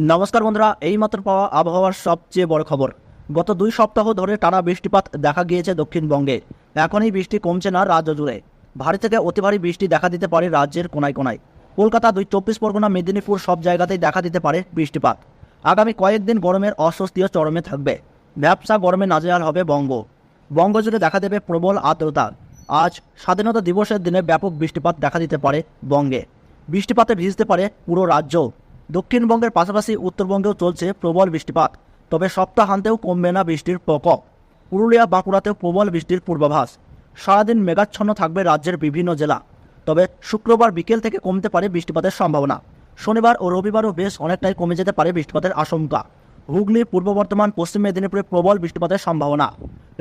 নমস্কার বন্ধুরা, এইমাত্র পাওয়া আবহাওয়ার সবচেয়ে বড় খবর। গত দুই সপ্তাহ ধরে টানা বৃষ্টিপাত দেখা গিয়েছে দক্ষিণবঙ্গে। এখন এই বৃষ্টি কমছে না রাজ্য জুড়ে। ভারী থেকে অতি ভারী বৃষ্টি দেখা দিতে পারে রাজ্যের কোনায় কোনায়। কলকাতা দুই চব্বিশ পরগনা, মেদিনীপুর সব জায়গাতেই দেখা দিতে পারে বৃষ্টিপাত। আগামী কয়েকদিন গরমের অস্বস্তিও চরমে থাকবে। ব্যবসা গরমে নাজেহাল হবে বঙ্গ। বঙ্গ জুড়ে দেখা দেবে প্রবল আর্দ্রতা। আজ স্বাধীনতা দিবসের দিনে ব্যাপক বৃষ্টিপাত দেখা দিতে পারে বঙ্গে। বৃষ্টিপাতে ভিজতে পারে পুরো রাজ্য। দক্ষিণবঙ্গের পাশাপাশি উত্তরবঙ্গেও চলছে প্রবল বৃষ্টিপাত, তবে সপ্তাহান্তেও কমবে না বৃষ্টির প্রকোপ। পুরুলিয়া বাঁকুড়াতেও প্রবল বৃষ্টির পূর্বাভাস। সারাদিন মেঘাচ্ছন্ন থাকবে রাজ্যের বিভিন্ন জেলা, তবে শুক্রবার বিকেল থেকে কমতে পারে বৃষ্টিপাতের সম্ভাবনা। শনিবার ও রবিবারও বেশ অনেকটাই কমে যেতে পারে বৃষ্টিপাতের আশঙ্কা। হুগলি, পূর্ব বর্ধমান, পশ্চিম মেদিনীপুরে প্রবল বৃষ্টিপাতের সম্ভাবনা।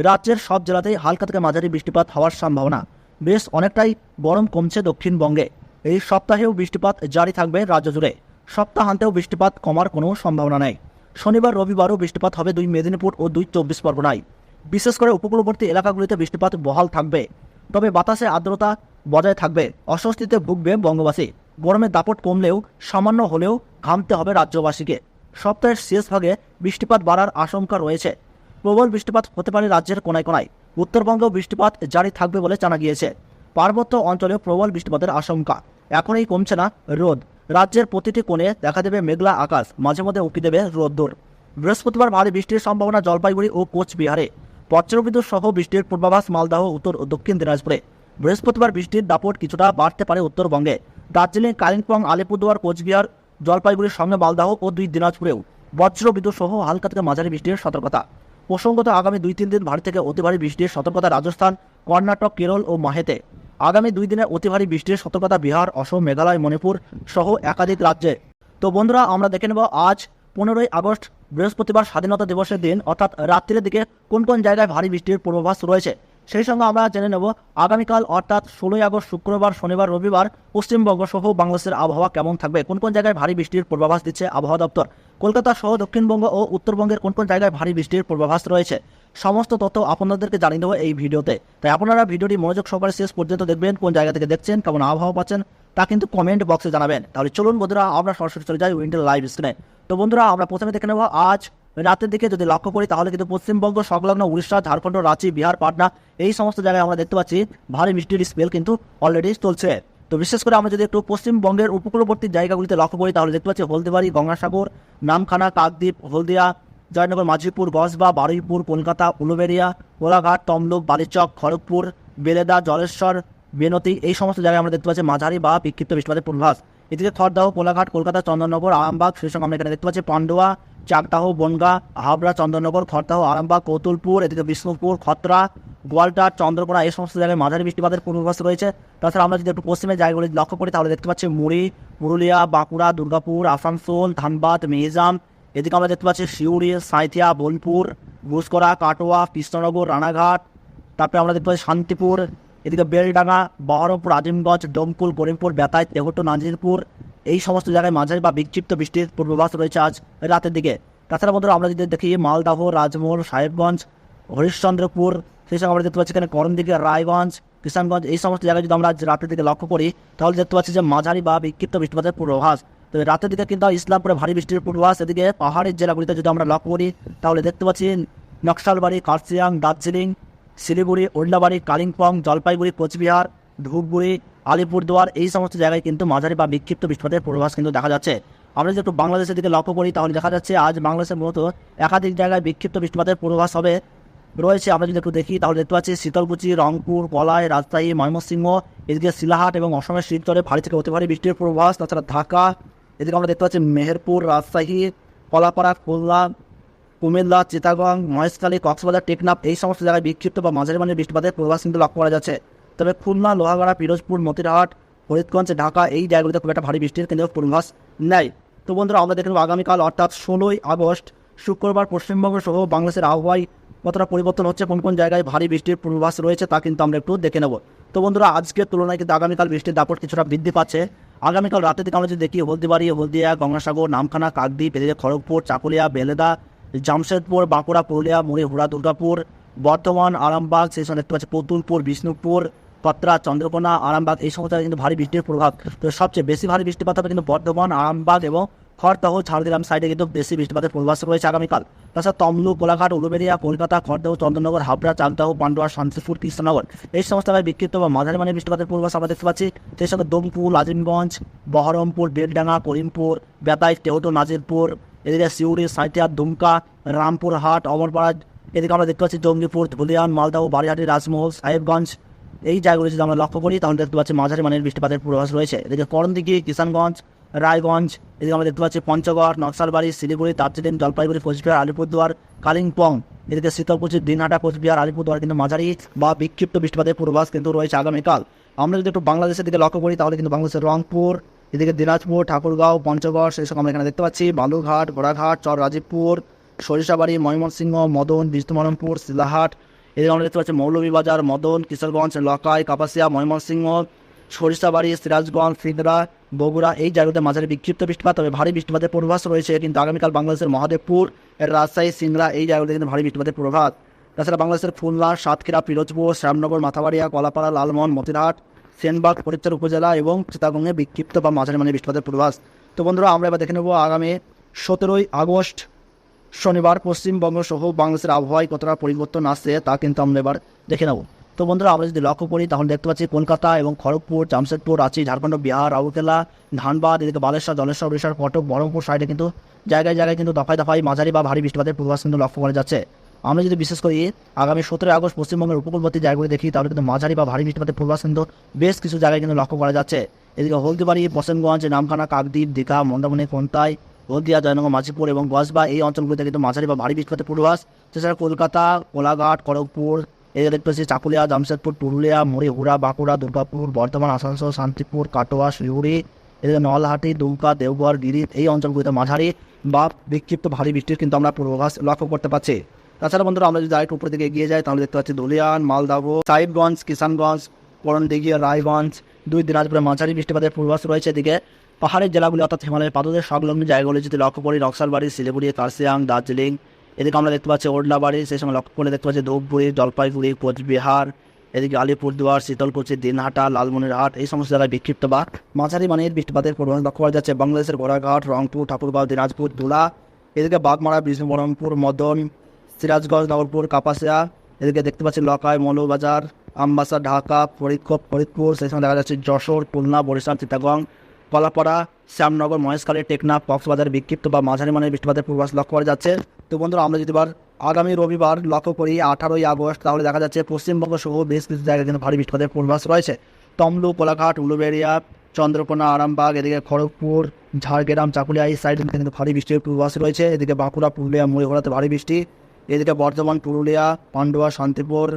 রাজ্যের সব জেলাতেই হালকা থেকে মাঝারি বৃষ্টিপাত হওয়ার সম্ভাবনা। বেশ অনেকটাই গরম কমছে দক্ষিণবঙ্গে। এই সপ্তাহেও বৃষ্টিপাত জারি থাকবে রাজ্য জুড়ে। সপ্তাহান্তেও বৃষ্টিপাত কমার কোনো সম্ভাবনা নেই। শনিবার, রবিবারও বৃষ্টিপাত হবে দুই মেদিনীপুর ও দুই চব্বিশ পরগনায়। বিশেষ করে উপকূলবর্তী এলাকাগুলিতে বৃষ্টিপাত বহাল থাকবে। তবে বাতাসে আর্দ্রতা বজায় থাকবে। অস্বস্তিতে ভুগবে বঙ্গবাসী। গরমের দাপট কমলেও, সামান্য হলেও ঘামতে হবে রাজ্যবাসীকে। সপ্তাহের শেষ ভাগে বৃষ্টিপাত বাড়ার আশঙ্কা রয়েছে। প্রবল বৃষ্টিপাত হতে পারে রাজ্যের কোনায় কোনায়। উত্তরবঙ্গেও বৃষ্টিপাত জারি থাকবে বলে জানা গিয়েছে। পার্বত্য অঞ্চলেও প্রবল বৃষ্টিপাতের আশঙ্কা। এখনই কমছে না রোদ। রাজ্যের প্রতিটি কোণে দেখা দেবে মেঘলা আকাশ, মাঝে মধ্যে উঁকি দেবে রোদ্দুর বৃহস্পতিবার ভারী বৃষ্টির সম্ভাবনা জলপাইগুড়ি ও কোচবিহারে। বজ্রবিদ্যুৎ সহ বৃষ্টির পূর্বাভাস মালদাহ, উত্তর ও দক্ষিণ দিনাজপুরে। বৃহস্পতিবার বৃষ্টির দাপট কিছুটা বাড়তে পারে উত্তরবঙ্গে। দার্জিলিং, কালিম্পং, আলিপুরদুয়ার, কোচবিহার, জলপাইগুড়ির সঙ্গে মালদাহ ও দুই দিনাজপুরেও বজ্রবিদ্যুৎ সহ হালকা থেকে মাঝারি বৃষ্টির সতর্কতা। প্রসঙ্গত আগামী দুই তিন দিন ভারী থেকে অতি ভারী বৃষ্টির সতর্কতা রাজস্থান, কর্ণাটক, কেরল ও মাহেতে। আগামী দুই দিনে অতি ভারী বৃষ্টির সতর্কতা বিহার, অসম, মেঘালয়, মণিপুর সহ একাধিক রাজ্যে। তো বন্ধুরা, আমরা দেখে নেব আজ পনেরোই আগস্ট, বৃহস্পতিবার স্বাধীনতা দিবসের দিন, অর্থাৎ রাত্রির দিকে কোন কোন জায়গায় ভারী বৃষ্টির পূর্বাভাস রয়েছে। সেই সঙ্গে আমরা জেনে নেব আগামীকাল, অর্থাৎ ষোলোই আগস্ট, শুক্রবার, শনিবার, রবিবার, পশ্চিমবঙ্গ সহ বাংলাদেশের আবহাওয়া কেমন থাকবে? কোন কোন জায়গায় ভারী বৃষ্টির পূর্বাভাস দিচ্ছে আবহাওয়া দপ্তর? কলকাতা সহ দক্ষিণবঙ্গ ও উত্তরবঙ্গের কোন কোন জায়গায় ভারী বৃষ্টির পূর্বাভাস রয়েছে? সমস্ত তথ্য আপনাদেরকে জানিয়ে দেবো এই ভিডিওতে। তাই আপনারা ভিডিওটি মনোযোগ সহকারে শেষ পর্যন্ত দেখবেন, কোন জায়গা থেকে দেখছেন, কেমন আবহাওয়া পাচ্ছেন, তা কিন্তু কমেন্ট বক্সে জানাবেন। তাহলে চলুন বন্ধুরা, আমরা সরাসরি চলে যাই উইন্টার লাইভ স্ক্রিনে তো বন্ধুরা, আমরা প্রথমে দেখে নেব, আজ রাতের দিকে যদি লক্ষ্য করি, তাহলে কিন্তু পশ্চিমবঙ্গ, সংলগ্ন উড়িষ্যা, ঝাড়খণ্ড, রাঁচি, বিহার, পাটনা, এই সমস্ত জায়গায় আমরা দেখতে পাচ্ছি, ভারী বৃষ্টির স্পেল কিন্তু অলরেডি চলছে। তো বিশেষ করে আমরা যদি একটু পশ্চিমবঙ্গের উপকূলবর্তী জায়গাগুলিতে লক্ষ্য করি, তাহলে দেখতে পাচ্ছি হলদিবাড়ি, গঙ্গাসাগর, নামখানা, কাকদ্বীপ, হলদিয়া জয়নগর মাঝিপুর গসবা বারুইপুর, কলকাতা উলুবেরিয়া কোলাঘাট তমলুক, বালিচক, খড়গপুর, বেলেদা, জলেশ্বর, বেনতি, এই সমস্ত জায়গায় আমরা দেখতে পাচ্ছি মাঝারি বা বিক্ষিপ্ত বৃষ্টিপাতের পূর্বাভাস। এদিকে খড়দাহ কোলাঘাট কলকাতা, চন্দননগর, আরামবাগ, সেই সঙ্গে আমরা এখানে দেখতে পাচ্ছি পান্ডুয়া, চাকদাহ, বনগা, হাবড়া, চন্দননগর, খড়দাহ, আরামবাগ, কৌতুলপুর, এদিকে বিষ্ণুপুর, খতরা, গোয়ালটার, চন্দ্রকোনা, এই সমস্ত জায়গায় মাঝারি বৃষ্টিপাতের পূর্বাভাস রয়েছে। তাছাড়া আমরা যদি একটু পশ্চিমের জায়গাগুলি লক্ষ্য করি, তাহলে দেখতে পাচ্ছি মুড়ি, পুরুলিয়া, বাঁকুড়া, দুর্গাপুর, আসানসোল, ধানবাদ, মেজাম এদিকে আমরা দেখতে পাচ্ছি শিউড়ি সাঁইথিয়া, বোলপুর ঘুষকরা কাটোয়া, কৃষ্ণনগর, রানাঘাট, তারপরে আমরা দেখতে পাচ্ছি শান্তিপুর, এদিকে বেলডাঙ্গা বহরমপুর আজিমগঞ্জ, ডোমকুল, করিমপুর বেতাই তেহট্ট নাজিরপুর, এই সমস্ত জায়গায় মাঝারি বা বিক্ষিপ্ত বৃষ্টির পূর্বাভাস রয়েছে আজ রাতের দিকে। তাছাড়া বন্ধুরা আমরা যদি দেখি মালদাহ রাজমোহর সাহেবগঞ্জ, হরিশ্চন্দ্রপুর, সেই সঙ্গে আমরা দেখতে পাচ্ছি এখানে করণদিকে রায়গঞ্জ, কিষানগঞ্জ, এই সমস্ত জায়গায় যদি আমরা রাতের দিকে লক্ষ্য করি, তাহলে দেখতে পাচ্ছি যে মাঝারি বা বিক্ষিপ্ত বৃষ্টিপাতের পূর্বাভাস। তো রাতের দিকে কিন্তু ইসলামপুরে ভারী বৃষ্টির পূর্বাভাস। এদিকে পাহাড়ের জেলাগুলিতে যদি আমরা লক্ষ্য করি, তাহলে দেখতে পাচ্ছি নকশালবাড়ি কার্সিয়াং দার্জিলিং, শিলিগুড়ি ওল্ডাবাড়ি কালিম্পং, জলপাইগুড়ি, কোচবিহার, ধূপগুড়ি, আলিপুরদুয়ার, এই সমস্ত জায়গায় কিন্তু মাঝারি বা বিক্ষিপ্ত বৃষ্টিপাতের পূর্বাভাস কিন্তু দেখা যাচ্ছে। আমরা যদি একটু বাংলাদেশের দিকে লক্ষ্য করি, তাহলে দেখা যাচ্ছে আজ বাংলাদেশের মূলত একাধিক জায়গায় বিক্ষিপ্ত বৃষ্টিপাতের পূর্বাভাস হবে। রয়েছে, আমরা যদি একটু দেখি, তাহলে দেখতে পাচ্ছি শীতলকুচি, রংপুর কলাই রাজশাহী, ময়মনসিংহ, এদিকে শিলাহাট এবং অসমের শিলচরে ভারী থেকে অতি ভারী বৃষ্টির পূর্বাভাস। তাছাড়া ঢাকা এদিকে আমরা দেখতে পাচ্ছি মেহেরপুর, রাজশাহী, কলাপাড়া, খুলনা, কুমিল্লা, চিটাগং, মহেশখালী, কক্সবাজার, টেকনাফ এই সমস্ত জায়গায় বিক্ষিপ্ত বা মাঝারি মানের বৃষ্টিপাতের পূর্বাভাস কিন্তু লক্ষ্য করা যাচ্ছে। তবে খুলনা, লোহাগড়া, পিরোজপুর, মতিরহাট, ফরিদগঞ্জ, ঢাকা এই জায়গাগুলিতে খুব একটা ভারী বৃষ্টির কিন্তু পূর্বাভাস নেয় তো বন্ধুরা, আমরা দেখে নেব আগামীকাল, অর্থাৎ ষোলোই আগস্ট, শুক্রবার পশ্চিমবঙ্গ সহ বাংলাদেশের আবহাওয়ায় কতটা পরিবর্তন হচ্ছে, কোন কোন জায়গায় ভারী বৃষ্টির পূর্বাভাস রয়েছে তা কিন্তু আমরা একটু দেখে নেব। তো বন্ধুরা, আজকের তুলনায় কিন্তু আগামীকাল বৃষ্টির দাপট কিছুটা বৃদ্ধি পাচ্ছে। আগামীকাল রাতে থেকে আমরা যদি দেখি, হলদিবাড়ি, হলদিয়া, গঙ্গাসাগর, নামখানা, কাকদ্বীপ, এদিকে খড়গপুর, চাকুলিয়া, বেলেদা, জামশেদপুর, বাঁকুড়া, পুরুলিয়া, মুড়ি, হুড়া, দুর্গাপুর, বর্ধমান, আরামবাগ, সেই সময় দেখতে পাচ্ছি পুতুলপুর, বিষ্ণুপুর, পত্রা, চন্দ্রকোনা, আরামবাগ, এই সমস্ত কিন্তু ভারী বৃষ্টির প্রভাব। তো সবচেয়ে বেশি ভারী বৃষ্টিপাত হবে কিন্তু বর্ধমান, আরামবাগ এবং খড়দহ ঝাড়গ্রাম সাইডে কিন্তু বেশি বৃষ্টিপাতের পূর্বাভাস রয়েছে আগামীকাল। তাছাড়া তমলু গোলাঘাট, উলুবেড়িয়া, কলকাতা, খড়দহ চন্দননগর হাবড়া, চাকদাহ, পান্ডুয়া, শান্তিপুর, কৃষ্ণনগর। এই সমস্ত জায়গায় বিক্ষিপ্ত বা মাঝারি মানের বৃষ্টিপাতের পূর্বাভাস আমরা দেখতে পাচ্ছি। সেই সঙ্গে দমকুল, আজিমগঞ্জ, বহরমপুর, বেলডাঙ্গা, করিমপুর বেতাই তেহটো নাজিরপুর, এদিকে সিউড়ি সাঁইটিয়া দুমকা রামপুরহাট অমরপাড়া, এদিকে আমরা দেখতে পাচ্ছি জঙ্গিপুর, ধুলিয়ান, মালদাহ বাড়িহাটি রাজমহল, সাহেবগঞ্জ। এই জায়গাগুলো যদি আমরা লক্ষ্য করি, তাহলে দেখতে পাচ্ছি মাঝারি মানের বৃষ্টিপাতের পূর্বাভাস রয়েছে। এদিকে করণদিঘি, কিষানগঞ্জ রায়গঞ্জ, এদিকে আমরা দেখতে পাচ্ছি পঞ্চগড়, নকশালবাড়ি, শিলিগুড়ি, দার্জিলিং, জলপাইগুড়ি, কোচবিহার, আলিপুরদুয়ার, কালিম্পং। এদিকে শীতলকুচি, দিনহাটা, কোচবিহার, আলিপুরদুয়ার, কিন্তু মাঝারি বা বিক্ষিপ্ত বৃষ্টিপাতের পূর্বাভাস কিন্তু রয়েছে আগামীকাল। আমরা যদি একটু বাংলাদেশের দিকে লক্ষ্য করি, তাহলে কিন্তু বাংলাদেশের রংপুর, এদিকে দিনাজপুর, ঠাকুরগাঁও, পঞ্চগড়, সেই সব আমরা এখানে দেখতে পাচ্ছি বালুরঘাট ঘোড়াঘাট চর রাজীবপুর সরিষাবাড়ি, ময়মনসিংহ, মদন বিষ্ণুমরমপুর শিলাহাট এদিকে আমরা দেখতে পাচ্ছি মৌলভীবাজার, মদন, কিশোরগঞ্জ, লকাই, কাপাসিয়া, ময়মনসিংহ সরিষাবাড়ি সিরাজগঞ্জ সিংড়া বগুড়া, এই জায়গাতে মাঝারি বিক্ষিপ্ত বৃষ্টিপাত, তবে ভারী বৃষ্টিপাতের পূর্বাভাস রয়েছে, কিন্তু আগামীকাল বাংলাদেশের মহাদেবপুর, রাজশাহী সিংড়া এই জায়গাতে কিন্তু ভারী বৃষ্টিপাতের পূর্বাভাস। তাছাড়া বাংলাদেশের খুলনা, সাতক্ষীরা, পিরোজপুর, শ্যামনগর, মাথাবাড়িয়া, কলাপাড়া, লালমোহন, মতিরহাট, সেনবাগ ফরিদচর উপজেলা এবং চিতাগঙ্গে বিক্ষিপ্ত বা মাঝারি মানে বৃষ্টিপাতের পূর্বাভাস। তো বন্ধুরা, আমরা এবার দেখে নেব আগামী সতেরোই আগস্ট, শনিবার পশ্চিমবঙ্গ সহ বাংলাদেশের আবহাওয়ায় কতটা পরিবর্তন আসছে তা কিন্তু আমরা এবার দেখে নেব। তো বন্ধুরা, আমরা যদি লক্ষ্য করি, তাহলে দেখতে পাচ্ছি কলকাতা এবং খড়গপুর, জামশেদপুর, রাঁচি, ঝাড়খণ্ড, বিহার, রাউরকেলা, ধানবাদ, এদিকে বালেশ্বর, জলেশ্বর উড়িষ্যার কটক বহরমপুর সাইডে কিন্তু জায়গায় জায়গায় কিন্তু দফায় দফায় মাঝারি বা ভারী বৃষ্টিপাতের পূর্বাভাস কিন্তু লক্ষ্য করা যাচ্ছে। আমরা যদি বিশেষ করি, আগামী সতেরোই আগস্ট পশ্চিমবঙ্গের উপকূলবর্তী জায়গাগুলি দেখি, তাহলে কিন্তু মাঝারি বা ভারী বৃষ্টিপাতের পূর্বাভাস কিন্তু বেশ কিছু জায়গায় কিন্তু লক্ষ্য করা যাচ্ছে। এদিকে হলদিবাড়ি বসেনগঞ্জ নামখানা, কাকদ্বীপ, দীঘা মন্দামণি কোন্তাই হলদিয়া, জয়নগর, মাঝিপুর এবং গজবা এই অঞ্চলগুলিতে কিন্তু মাঝারি বা ভারী বৃষ্টিপাতের পূর্বাভাস। এছাড়া কলকাতা, কোলাঘাট, খড়গপুর এদিকে দেখতে পাচ্ছি চাকুলিয়া, জামশেদপুর, পুরুলিয়া মুড়িহুড়া বাঁকুড়া, দুর্গাপুর, বর্ধমান, আসানসোল, শান্তিপুর, কাটোয়া, শিউড়ি, এদিকে নলহাটি, দুমকা দেওঘর গিরিত এই অঞ্চলগুলিতে মাঝারি বা বিক্ষিপ্ত ভারী বৃষ্টির কিন্তু আমরা পূর্বাভাস লক্ষ্য করতে পারছি তাছাড়া বন্ধুরা, আমরা যদি আরেকটু উপর দিকে এগিয়ে যাই, তাহলে দেখতে পাচ্ছি ধুলিয়ান মালদাহ, সাহিবগঞ্জ, কিষানগঞ্জ করণদিঘি রায়গঞ্জ, দুই দিনাজপুরে মাঝারি বৃষ্টিপাতের পূর্বাভাস রয়েছে। এদিকে পাহাড়ের জেলাগুলি অর্থাৎ হিমালয়ের পাদদের সংলগ্ন জায়গাগুলি যদি লক্ষ্য করি, নকশালবাড়ি, শিলিগুড়ি কার্সিয়াং দার্জিলিং এদিকে আমরা দেখতে পাচ্ছি ওডলাবাড়ি সেই লক্ষ্য করে দেখতে পাচ্ছি ধূপগুড়ি, জলপাইগুড়ি, কোচবিহার, এদিকে আলিপুরদুয়ার, শীতলকুচি, দিনহাটা, লালমনিরহাট, এই সমস্ত জায়গায় বিক্ষিপ্ত বা মাঝারি মানের বৃষ্টিপাতের পূর্বাভাস লক্ষ্য করা যাচ্ছে। বাংলাদেশের ঘোড়াঘাট রংপুর, ঠাকুরগাঁও, দিনাজপুর, ধুলা, এদিকে বাগমারা বিষ্ণুবরমপুর মদন, সিরাজগঞ্জ, নগরপুর, কাপাসিয়া, এদিকে দেখতে পাচ্ছি লকাই, মৌলবাজার, আমবাসা, ঢাকা, ফরিদকোপ, ফরিদপুর, সেই সময় দেখা যাচ্ছে যশোর, খুলনা, বরিশাল, চিটাগং কলাপাড়া শ্যামনগর, মহেশখালী টেকনাফ কক্সবাজার বিক্ষিপ্ত বা মাঝারি মানের বৃষ্টিপাতের পূর্বাভাস লক্ষ্য করা যাচ্ছে। তো বন্ধুরা, আমরা যদি এবার আগামী রবিবার লক্ষ্য করি আঠারোই আগস্ট, তাহলে দেখা যাচ্ছে পশ্চিমবঙ্গ সহ বেশ কিছু জায়গায় কিন্তু ভারী বৃষ্টিপাতের পূর্বাভাস রয়েছে। তমলু কোলাঘাট, উলুবেড়িয়া, চন্দ্রকোনা, আরামবাগ, এদিকে খড়গপুর, ঝাড়গ্রাম, চাকুলিয়া এই সাইড কিন্তু ভারী বৃষ্টির পূর্বাস রয়েছে। এদিকে বাঁকুড়া, পুরুলিয়া মরিঘোড়াতে ভারী বৃষ্টি। এদিকে বর্ধমান, পুরুলিয়া, পান্ডুয়া, শান্তিপুর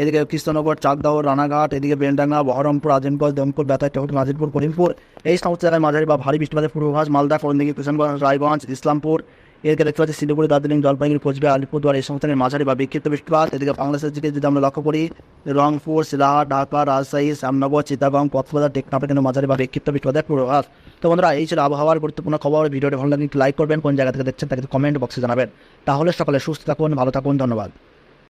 এদিকে কৃষ্ণনগর, চাকদাহ, রানাঘাট, এদিকে বেলডাঙ্গা, বহরমপুর আজিমগঞ্জ দমপুর বেতাই টেহট নাজিরপুর করিমপুর। এই সমস্ত জায়গায় মাঝারি বা ভারী বৃষ্টিপাতের পূর্বাভাস মালদা করণদিঘি কিষানগঞ্জ রায়গঞ্জ, ইসলামপুর। এদিকে দেখতে পাচ্ছি শিলিগুড়ি দার্জিলিং, জলপাইগুড়ি, কোচবিহার, আলিপুরদুয়ার, এই সমস্ত মাঝারি বা বিক্ষিপ্ত বৃষ্টিপাত। এদিকে বাংলাদেশের দিকে যদি আমরা লক্ষ্য করি, রংপুর শিলাহাট ঢাকা, রাজশাহী, শ্যামনগর চিতাগং কক্সবাজার, টেকনাফে কিন্তু মাঝারি বা বিক্ষিপ্ত বৃষ্টিপাতের পূর্বাভাস। তো বন্ধুরা, এই ছিল আবহাওয়ার গুরুত্বপূর্ণ খবর। ভিডিওটি ভালো লাগলে লাইক করবেন, কোন জায়গা থেকে দেখছেন তাকে কমেন্ট বক্সে জানাবেন। তাহলে সকালে সুস্থ থাকুন, ভালো থাকুন, ধন্যবাদ।